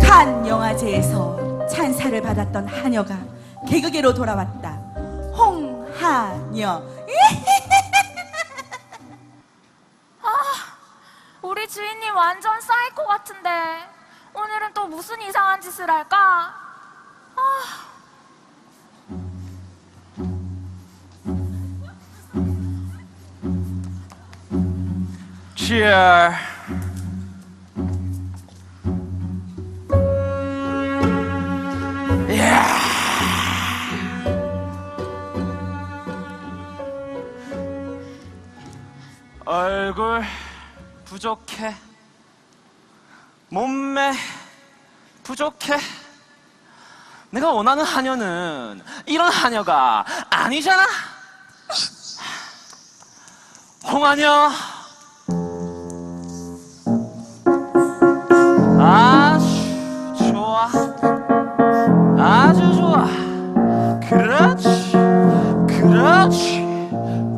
칸 영화제에서 찬사를 받았던 하녀가 개그계로 돌아왔다. 홍하녀. 우리 주인님 완전 사이코 같은데 오늘은 또 무슨 이상한 짓을 할까? Cheer. 얼굴 부족해. 몸매 부족해. 내가 원하는 하녀는 이런 하녀가 아니잖아. 홍하녀. 아주 좋아. 아주 좋아. 그렇지. 그렇지.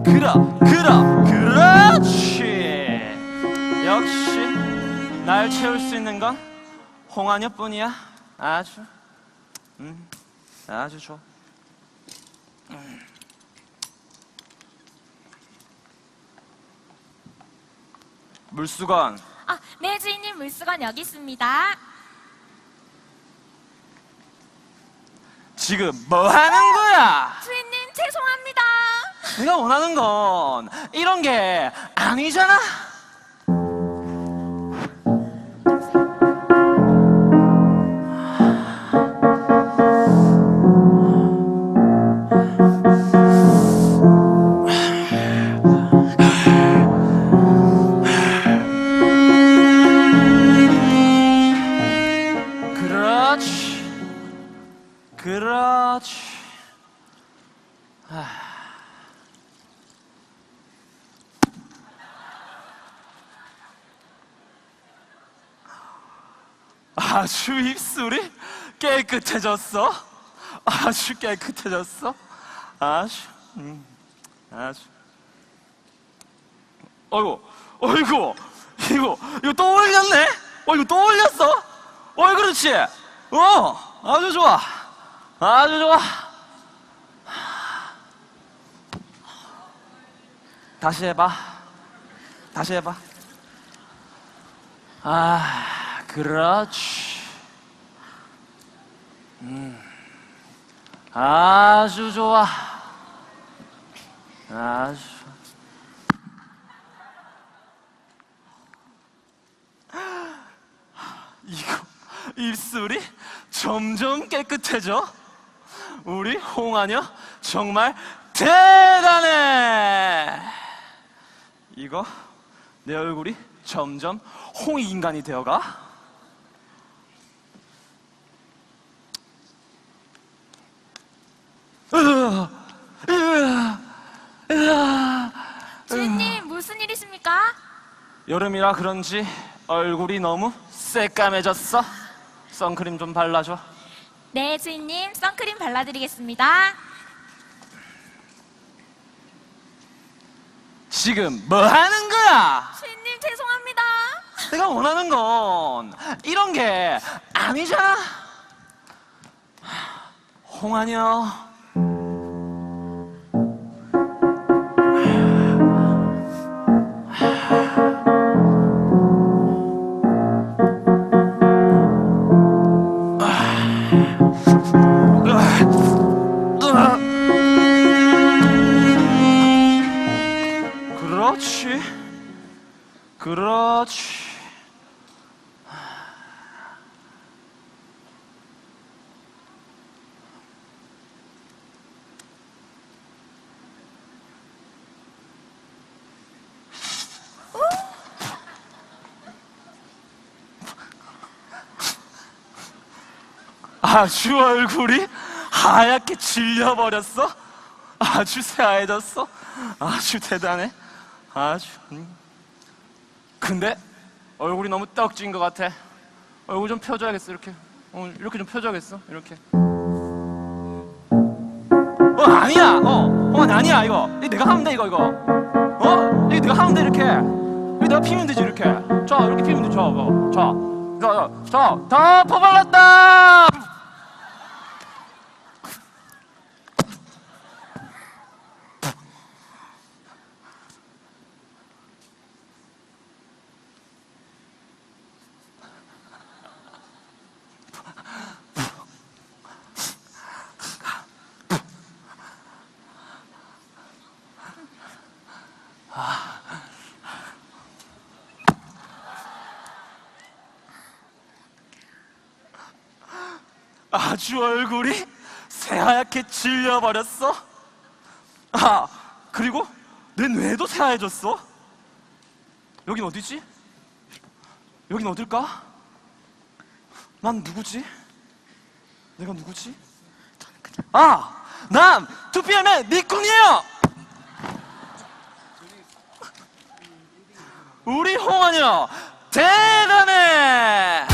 그라, 그라, 그렇지. 역시 날 채울 수 있는 건 홍하녀뿐이야. 아주, 음, 아주 좋아. 음. 물수건. 아, 네 주인님 물수건 여기 있습니다. 지금 뭐 하는 거야? 주인님 죄송합니다. 내가 원하는 건 이런 게 아니잖아. 아주 입술이 깨끗해졌어. 아주 깨끗해졌어. 아주, 음, 아주. 어이구, 어이구, 이거, 이거 또 올렸네? 어, 이거 또 올렸어? 어이, 그렇지. 어, 아주 좋아. 아주 좋아. 다시 해봐. 다시 해봐. 아, 그렇지. 음, 아주 좋아. 아주. 이거 입술이 점점 깨끗해져. 우리 홍하녀 정말 대단해. 이거 내 얼굴이 점점 홍인간이 되어가. 으아, 으아, 으아. 주인님 무슨 일이십니까? 여름이라 그런지 얼굴이 너무 새까매졌어. 선크림 좀 발라줘. 네 주인님 선크림 발라드리겠습니다. 지금 뭐 하는 거야? 주인님 죄송합니다. 내가 원하는 건 이런 게 아니잖아. 홍하녀. 그렇지. 그렇지. 아주 얼굴이 하얗게 질려버렸어. 아주 새하얘졌어. 아주 대단해. 아주. 음. 근데 얼굴이 너무 떡진 것 같아. 얼굴 좀 펴줘야겠어 이렇게. 어, 이렇게 좀 펴줘야겠어 이렇게. 아니야. 어, 홍환이 아니야 이거. 이거 내가 하면 돼 이거 이거. 어, 이거 내가 하면 돼 이렇게. 이거 내가 피면 되지 이렇게. 자, 이렇게 피면 돼. 자, 어, 자, 자, 자, 자, 다 퍼발랐다. 아주 얼굴이 새하얗게 질려버렸어. 아, 그리고 내 뇌도 새하얘졌어. 여긴 어디지? 여긴 어딜까? 난 누구지? 내가 누구지? 아, 난 투피엠의 니콩이에요. 우리 홍원이요 대단해.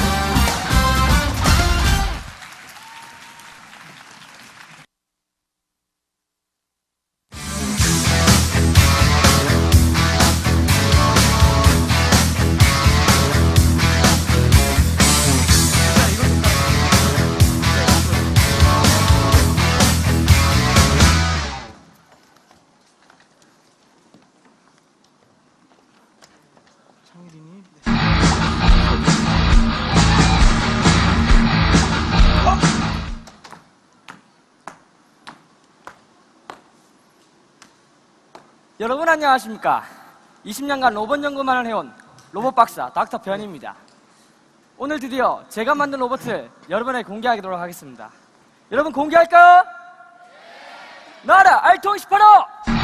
여러분 안녕하십니까? 20년간 로봇 연구만을 해온 로봇 박사 닥터 변입니다. 오늘 드디어 제가 만든 로봇을 여러분에게 공개하도록 하겠습니다. 여러분 공개할까요? 나라 알통 18호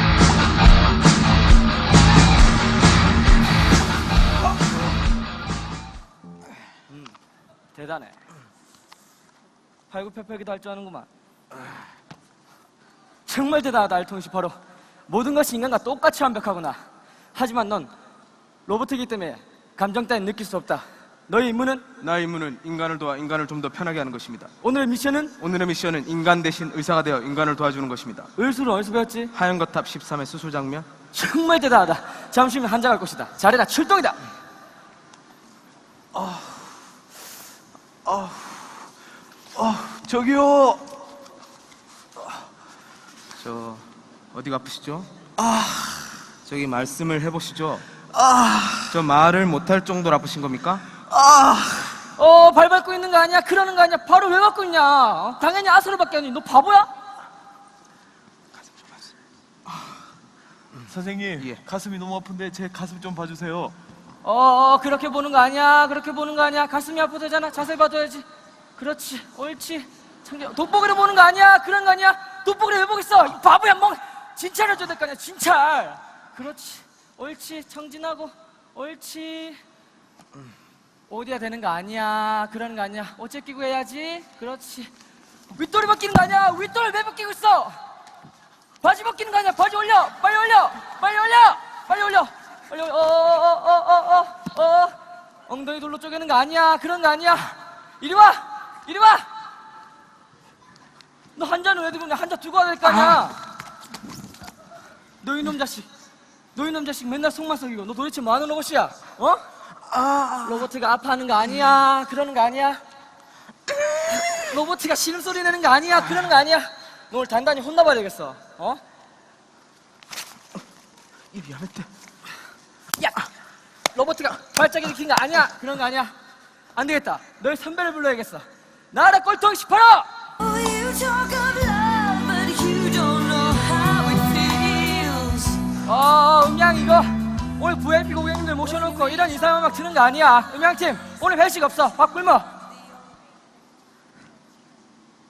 대단해 팔굽혀펴기도 할 줄 아는구만 정말 대단하다 알통 18호 모든 것이 인간과 똑같이 완벽하구나. 하지만 넌 로봇이기 때문에 감정 따윈 느낄 수 없다. 너의 임무는 나의 임무는 인간을 도와 인간을 좀 더 편하게 하는 것입니다. 오늘의 미션은 오늘의 미션은 인간 대신 의사가 되어 인간을 도와주는 것입니다. 을수를 어디서 배웠지? 하얀 거탑 13의 수술 장면. 정말 대단하다. 잠시 후면 한자갈 것이다. 잘해라 출동이다. 저기요. 저 어디가 아프시죠? 아. 저기 말씀을 해보시죠. 아. 저 말을 못할 정도로 아프신 겁니까? 어, 발 밟고 있는 거 아니야? 그러는 거 아니야? 바로 왜 밟고 있냐? 어? 당연히 아수르밖에 아니. 너 바보야? 선생님 예. 가슴이 너무 아픈데 제 가슴 좀 봐주세요 어, 어, 그렇게 보는 거 아니야? 그렇게 보는 거 아니야? 가슴이 아프다잖아. 자세히 봐줘야지. 그렇지, 옳지. 청정, 돋보기로 보는 거 아니야? 그런 거 아니야? 돋보기로 왜 보겠어? 이 바보야, 뭐 진찰해줘야 될 거 아니야? 진찰. 그렇지, 옳지. 청진하고, 옳지. 어디야 되는 거 아니야? 그러는 거 아니야? 옷째 끼고 해야지. 그렇지. 윗돌이 벗기는 거 아니야? 윗돌 왜 벗기고 있어? 바지 벗기는 거 아니야? 바지 올려! 빨리 올려! 빨리 올려! 빨리 올려! 빨리 올려! 어어어어어 어 어, 어, 어. 엉덩이 돌로 쪼개는 거 아니야? 그런 거 아니야? 이리 와! 이리 와! 너 한자는 왜 들고 있냐? 한자 두고 와야 될 거 아니야? 너 이놈 자식! 너 이놈 자식 맨날 속만 썩이고 너 도대체 뭐 하는 로봇이야? 어? 로봇가 아파하는 거 아니야? 그러는 거 아니야? 로봇가 신음소리 내는 거 아니야? 그러는 거 아니야? 너 오늘 단단히 혼나봐야 되겠어. 어? 이 미안했대. 야! 로봇가 발작이 일으킨 거 아니야? 그런 거 아니야? 안 되겠다. 너희 선배를 불러야겠어. 나라 꼴통 18호! You talk of love, but you don't know how it feels. 어, 음양 이거. 오늘 VIP 고객님들 모셔놓고 이런 이상한 음악 트는 거 아니야. 음양팀, 오늘 회식 없어. 밥 굶어.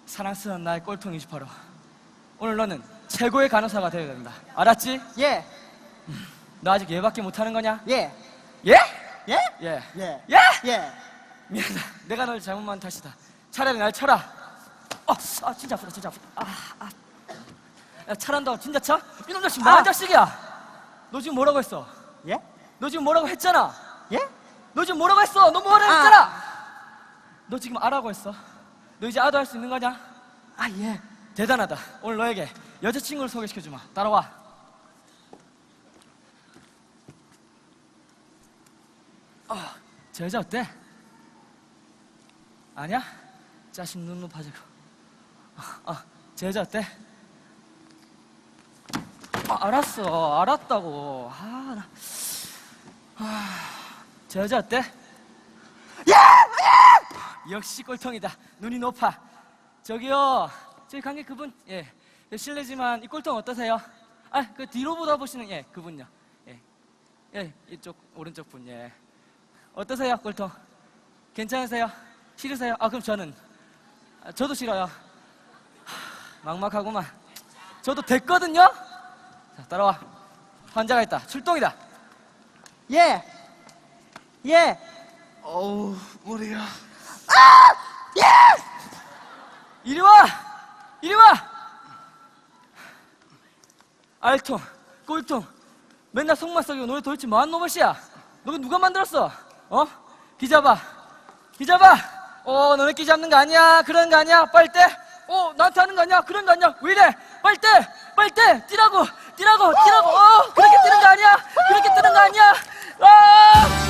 사랑스러운 나의 꼴통 28호. 오늘 너는 최고의 간호사가 되어야 된다. 알았지? 예, 너 아직 얘밖에 못하는 거냐? 예, 예? 예, 예. 예, 예? 예. 미안하다. 내가 널 잘못만 탓이다. 차라리 날 쳐라. 어, 아, 진짜 아프다, 진짜 아프다. 아, 아. 야, 차란다. 진짜 차? 이놈 자식 뭐한 아. 자식이야? 너 지금 뭐라고 했어? 예? 너 지금 뭐라고 했잖아? 예? 너 지금 뭐라고 했어? 너 뭐라고 아. 했잖아? 너 지금 아라고 했어. 너 이제 아도 할 수 있는 거냐? 아, 예. 대단하다. 오늘 너에게 여자친구를 소개시켜주마. 따라와. 아, 저 여자 어때? 아니야? 짜식 눈눈 파지고. 아, 아, 저 여자 어때? 아, 알았어. 알았다고. 아, 나. 아, 저 여자 어때? 역시 꼴통이다. 눈이 높아. 저기요. 저기 관객 그분, 예. 실례지만 이 꼴통 어떠세요? 아, 그 뒤로 보다 보시는, 예, 그분요. 예. 예, 이쪽, 오른쪽 분, 예. 어떠세요, 꼴통? 괜찮으세요? 싫으세요? 아, 그럼 저는. 아, 저도 싫어요. 하, 막막하구만. 저도 됐거든요? 자, 따라와. 환자가 있다. 출동이다. 예! 예! 어우 머리야. 이리 와! 이리 와! 알통, 꼴통, 맨날 속만 썩이고 노래 도대체 뭐한 놈이야? 너 누가 만들었어? 어? 기 잡아, 기 잡아! 어, 너네 끼 잡는 거 아니야? 그런 거 아니야? 빨대? 어, 나한테 하는 거 아니야? 그런 거 아니야? 왜 이래? 빨대! 빨대! 뛰라고! 뛰라고! 뛰라고! 어, 그렇게 뛰는 거 아니야? 그렇게 뛰는 거 아니야? 아!